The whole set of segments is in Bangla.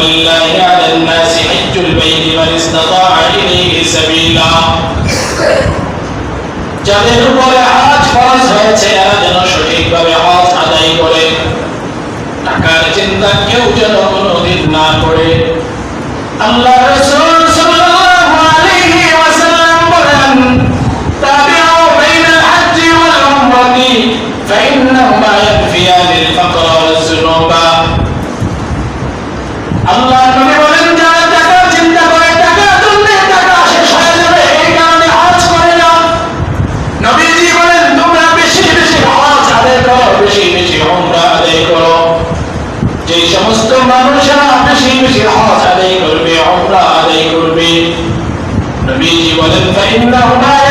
ولله على الناس حج البيت من استطاع إليه سبيلا যাদের উপরে হজ ফরজ হয়েছে এরা যেন সঠিকভাবে হজ আদায় করে টাকার চিন্তা কেউ যেন কোনোদিন না করে আল্লাহ আল্লাহ নবী বলেন, যারা টাকার চিন্তা করে, টাকা তুললে টাকা শেষ হয়ে যাবে। এই কারণে হজ করে না। নবীজি বলেন, তোমরা বেশি বেশি হজ আদায় করো, বেশি বেশি উমরা আদায় করো। যে সমস্ত মানুষেরা বেশি বেশি হজ আদায় করবে, উমরা আদায় করবে। নবীজি বলেন ফাইন্নাহুমা ইয়ানফিয়ানিল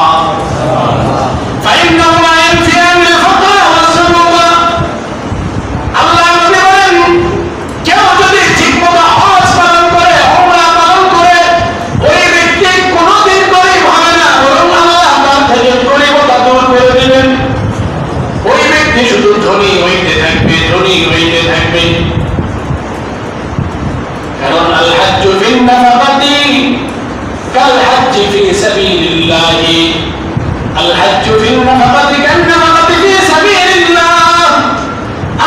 আল হাজ্জু ফিন নাফাকাতি কান নাফাকাতি ফি সাবিলিল্লাহ।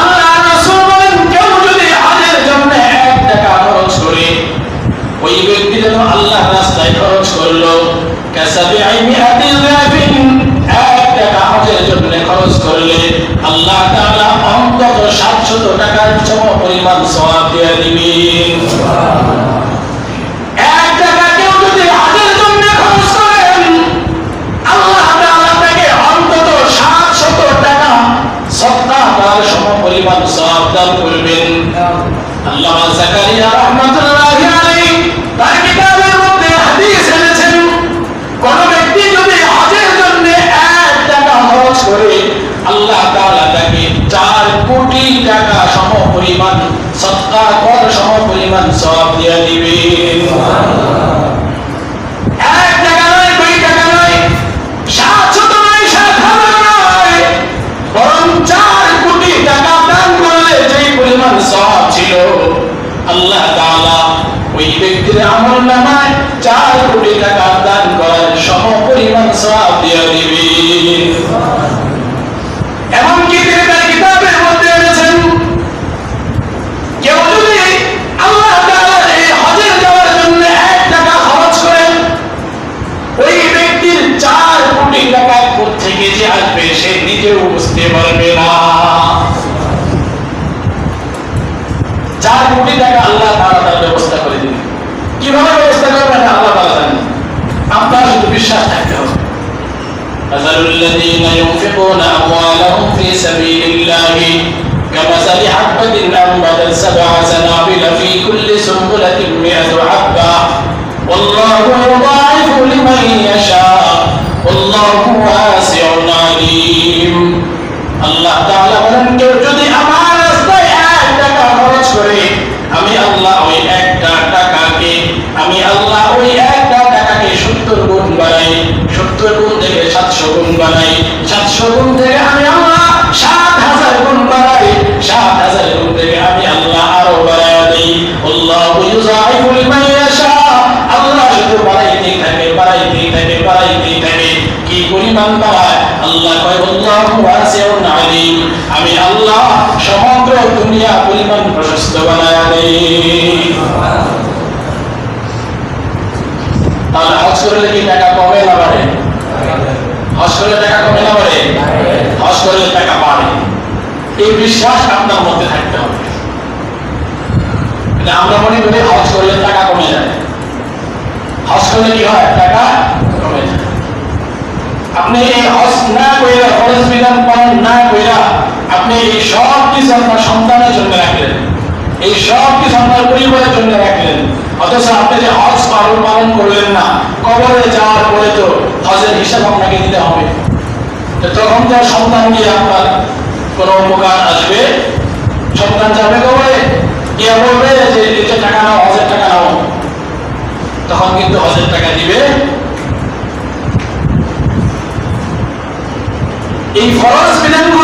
আল্লাহ রাসূল বলেন, কেউ যদি হজের জন্য এক টাকা খরচ করে, ওই ব্যক্তি যেন আল্লাহর রাস্তায় খরচ করল আল্লাহ অন্তত 700 টাকার সম পরিমাণ সওয়াব দিয়ে দিবেন। আল্লাহ জাকারিয়া রাহমাতুল্লাহি ব্যক্তি যদি হজের জন্য এক টাকা খরচ করে আল্লাহ তাআলা তাকে 4 কোটি টাকা সম পরিমাণ সদকা কর সম পরিমাণ সওয়াব দিয়ে দিবেন। এক নিজেও বুঝতে পারবে না চার কোটি টাকা আল্লাহ তাআলা তার ব্যবস্থা করে দিবেন কিভাবে ব্যবস্থা করবেন আল্লাহ তাআলা জানেন আপনার শুধু বিশ্বাস থাকতে হবে مثل الذين ينفقون أموالهم في سبيل الله كمثل حبة أنبتت سبع سنابل في كل سنبلة مئة حبة والله يضاعف আমি আল্লাহ ওই একটা টাকাকে সত্তর গুণ বানাই, সত্তর গুণ থেকে সাতশো গুণ বানাই। সাতশো গুণ থেকে আমি আল্লাহ সাত হাজার গুণ বাড়াই সাত হাজার গুণ থেকে আমি আল্লাহ আরও বাড়াই দিই। আল্লাহ আল্লাহ শুধু থাকে থাকে থাকে। কি পরিমাণ আল্লাহ কয় ওয়াসিউন আলিম। আমি আল্লাহ সমগ্র দুনিয়া পরিমাণ প্রশস্ত বানায় তাহলে হজ করলে কি টাকা কমে না বাড়ে? হজ টাকা কমে না বাড়ে? হজ টাকা বাড়ে। এই বিশ্বাস আপনার মধ্যে থাকতে হবে। আমরা মনে করি হজ করলে টাকা কমে যায়। হজ করলে কি হয়? টাকা কমে যায়। আপনি এই হজ না কইরা ফরজ বিধান পালন না কইরা আপনি এই সব কিছু আপনার সন্তানের জন্য রাখলেন। এই সব কিছু আপনার পরিবারের জন্য রাখলেন। অথচ আপনি যে হজ পালন পালন করলেন না, কবরে যাওয়ার পরে তো হজের হিসাব আপনাকে দিতে হবে। তখন তো সন্তান গিয়ে আপনার কোনো উপকার আসবে? সন্তান যাবে কবরে? গিয়ে বলবে যে এটা টাকা নাও, হজের টাকা নাও। তখন কিন্তু হজের টাকা দিবে। এই ফরজ বিধানগুলো